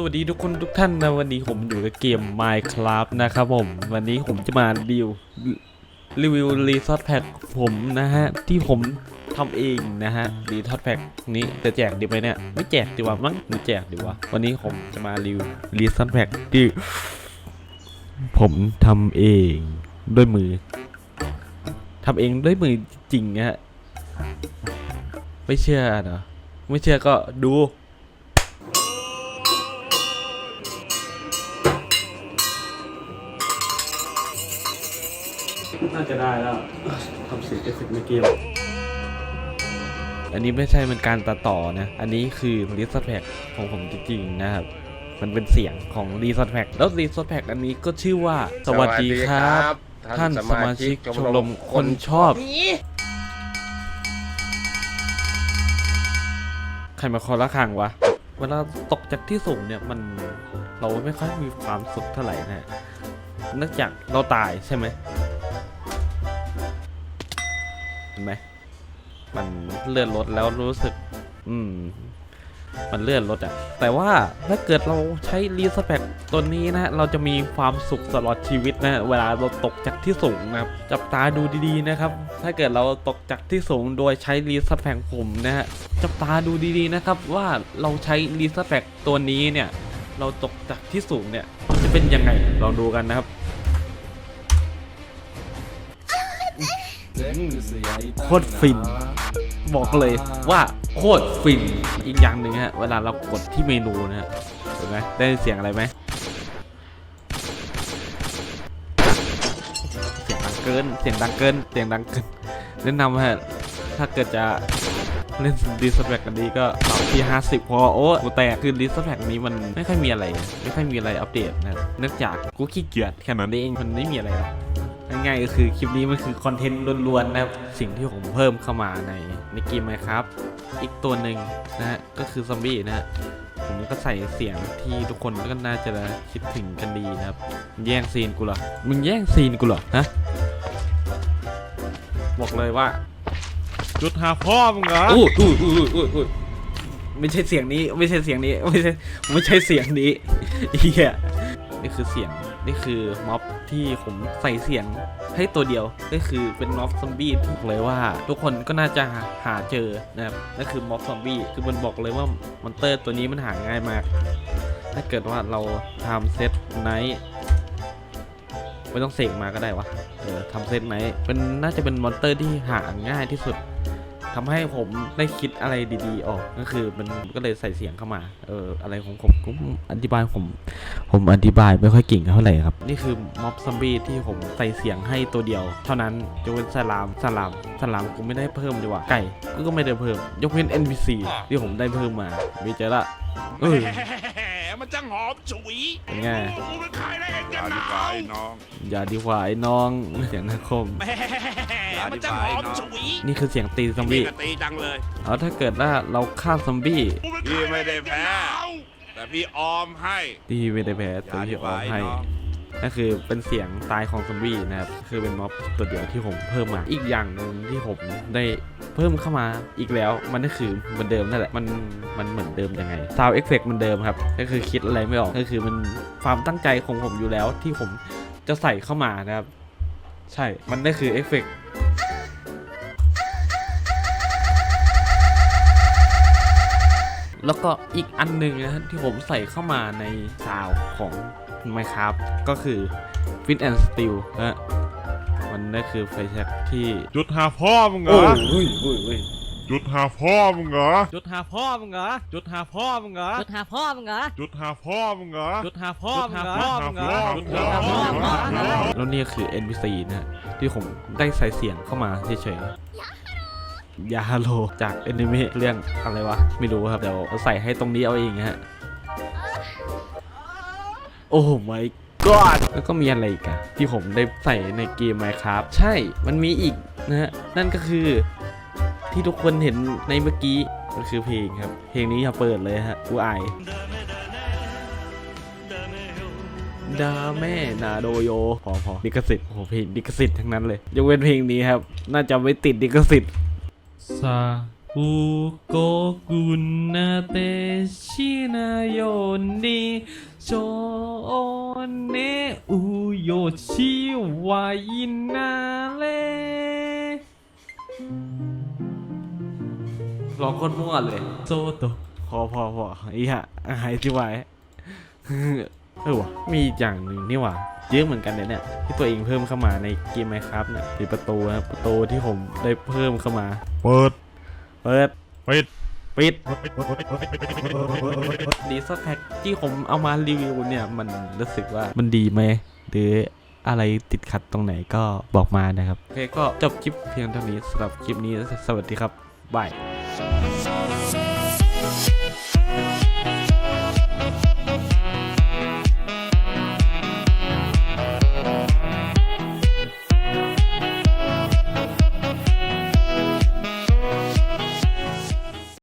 สวัสดีทุกคนทุกท่านนะวันนี้ผมอยู่กับเกม Minecraft นะครับผม วันนี้ผมจะมารีวิวรีวิวรีซอสแพ็กผมนะฮะ ที่ผมทำเองนะฮะรีซอสแพ็กนี้จะแจกดีไหมเนี่ย ไม่แจกดีกว่ามั้งหรือแจกดีวะวันนี้ผมจะมารีวิวรีซอสแพ็กที่ผมทำเองด้วยมือทำเองด้วยมือจริงฮะไม่เชื่อเหรอไม่เชื่อก็ดู น่าจะได้แล้วทำเสียงเอฟเฟกต์ในเกมอันนี้ไม่ใช่เป็นการตัดต่อนะ อันนี้คือรีสอร์ทแพ็กของผมจริงๆนะครับ มันเป็นเสียงของรีสอร์ทแพ็กแล้วรีสอร์ทแพ็กอันนี้ก็ชื่อว่า สวัสดีครับ ท่านสมาชิกชมรมคนชอบ ใครมาคอละครังวะ เวลาตกจากที่สูงเนี่ยมันเราไม่ค่อยมีความสุขเท่าไหร่นะเนื่องจากเราตายใช่ไหม ห็นไหมมันเลื่อนรถแล้วรู้สึก อืม มันเลื่อนรถอะแต่ว่าถ้าเกิดเราใช้รีสเปกตัวนี้นะ เราจะมีความสุขตลอดชีวิตนะ เวลาเราตกจากที่สูงนะครับ จับตาดูดีๆนะครับ ถ้าเกิดเราตกจากที่สูงโดยใช้รีสเปกผมนะฮะ จับตาดูดีๆนะครับ ว่าเราใช้รีสเปกตัวนี้เนี่ย เราตกจากที่สูงเนี่ย จะเป็นยังไง ลองดูกันนะครับ โคตรฟิน บอกเลยว่าโคตรฟิน อีกอย่างหนึ่งฮะ เวลาเรากดที่เมนูนะฮะ เห็นไหมได้เสียงอะไรไหมเสียงดังเกิน เสียงดังเกิน เสียงดังเกินแนะนำฮะ ถ้าเกิดจะเล่นดีสแปกกันดีก็ปรับที่ 50 พอ โอ้กูแตกคือดีสแปกนี้มันไม่ค่อยมีอะไร ไม่ค่อยมีอะไรอัปเดตนะเนื่องจากกูขี้เกียจแค่นั้นเองมันไม่มีอะไรหรอก ง่ายๆก็คือคลิปนี้มันคือคอนเทนต์ล้วนๆนะครับ สิ่งที่ผมเพิ่มเข้ามาในในเกมไหมครับ อีกตัวหนึ่งนะฮะก็คือซอมบี้นะฮะผมก็ใส่เสียงที่ทุกคนก็น่าจะคิดถึงกันดีนะครับมึงแย่งซีนกูเหรอมึงแย่งซีนกูเหรอฮะบอกเลยว่าจุดหาพ่อมึงเหรออู้อู้อู้อู้อู้ไม่ใช่เสียงนี้ ไม่ใช่เสียงนี้ ไม่ใช่ไม่ใช่เสียงนี้เฮียนี่คือเสียง นี่คือม็อบที่ผมใส่เสียงให้ตัวเดียวก็คือเป็นม็อบซอมบี้ที่บอกเลยว่า ทุกคนก็น่าจะหาหาเจอนะครับนั่นคือม็อบซอมบี้คือมันบอกเลยว่ามอนเตอร์ตัวนี้มันหาง่ายมาก ถ้าเกิดว่าเราทำเซตไนท์ไม่ต้องเสกมาก็ได้วะ เออทำเซตไนท์เป็นน่าจะเป็นมอนเตอร์ที่หาง่ายที่สุด ทำให้ผมได้คิดอะไรดีๆ ออกก็คือมันก็เลยใส่เสียงเข้ามา เอออะไรของผมผมอธิบายผม ผมอธิบายไม่ค่อยเก่งเท่าไหร่ครับ นี่คือม็อบซอมบี้ที่ผมใส่เสียงให้ตัวเดียว เท่านั้นยกเว้นสลามสลามสลามกูไม่ได้เพิ่มดีกว่าไก่กูก็ไม่ได้เพิ่ม ยกเว้น NPC ที่ผมได้เพิ่มมามีเจอละเออแหมมันจังหอมฉุยเป็นไงกูเป็นใครได้เองกันอหธินาบายวน้อง อย่าดีกว่าไอ้น้องเสียงนาคมแห มมันจังหอมฉุยนี่คือเสียงตีซอมนี่บี้ก็ตีจังเลยเอาถ้าเกิดว่าเราฆ่าซอมบี้กูเป็นใครพี่ไม่ได้แพ้กันหนาวแต่พี่ออมให้ที่ไม่ได้แพ้ตัวที่ออกให้น้องก็คือเป็นเสียงตายของซอมบี้นะครับคือเป็นม็อบตัวเดียวที่ผมเพิ่มมา อีกอย่างหนึ่งที่ผมได้เพิ่มเข้ามาอีกแล้วมันก็คือเหมือนเดิมนั่นแหละมันมันเหมือนเดิมยังไงซาวเอฟเฟกเหมือนเดิมครับ ก็คือคิดอะไรไม่ออกก็คือมันความตั้งใจของผมอยู่แล้วที่ผมจะใส่เข้ามานะครับ ใช่มันก็คือเอฟเฟก แล้วก็อีกอันหนึ่งนะฮะที่ผมใส่เข้ามาในซาวของ Minecraft ก็คือ Fit and Steel นะฮะมันก็คือไฟแช็กที่จุดหาพ่อมึงเหรโอ้อยโอ้ยโอ้ยโอ้ยจุดหาพ่อมึงเหรอจุดหาพ่อมึงเหรอจุดหาพ่อมึงเหรอจุดหาพ่อมึงเหรอจุดหาพ่อมึงเหรอจุดหาพ่อมึงเหรอจุดหาพ่อมึงเหรอจุดหาพ่อมึงเหรอแล้วนี่คือ NPC นะฮะที่ผมได้ใส่เสียงเข้ามาเฉยๆ ยาโลจากอนิเมะเรื่องอะไรวะ ไม่รู้ครับ เดี๋ยวใส่ให้ตรงนี้เอาเองฮะ โอ้ my god แล้วก็มีอะไรอีกอะที่ผมได้ใส่ในเกม Minecraft ใช่ มันมีอีกนะฮะ นั่นก็คือที่ทุกคนเห็นในเมื่อกี้มันคือเพลงครับ เพลงนี้อย่าเปิดเลยฮะกูอายดาแม่นาโดโยพอพอดิกสิทธิ์โอ้โหเพลงดิกสิทธิ์ทั้งนั้นเลยยกเว้นเพลงนี้ครับ น่าจะไม่ติดดิกสิทธิ์ ซาอุโกกุนนาเตชินาโยนิโชเนอุโยชิวายินาเลร้องคนมั่วเลย โซโตพอพอพออีฮะหายที่ไหวเออวะมีอีกอย่างหนึ่งนี่หว่าเยอะเหมือนกันเลยเนี่ยที่ตัวเองเพิ่มเข้ามาในเกมไมครับเนี่ยหรือประตูนะประตูที่ผมได้เพิ่มเข้ามา เปิดเปิดปิดปิดดีซอสแพ็กที่ผมเอามารีวิวเนี่ย มันรู้สึกว่ามันดีไหมหรืออะไรติดขัดตรงไหนก็บอกมานะครับ โอเคก็จบคลิปเพียงเท่านี้สำหรับคลิปนี้สวัสดีครับบาย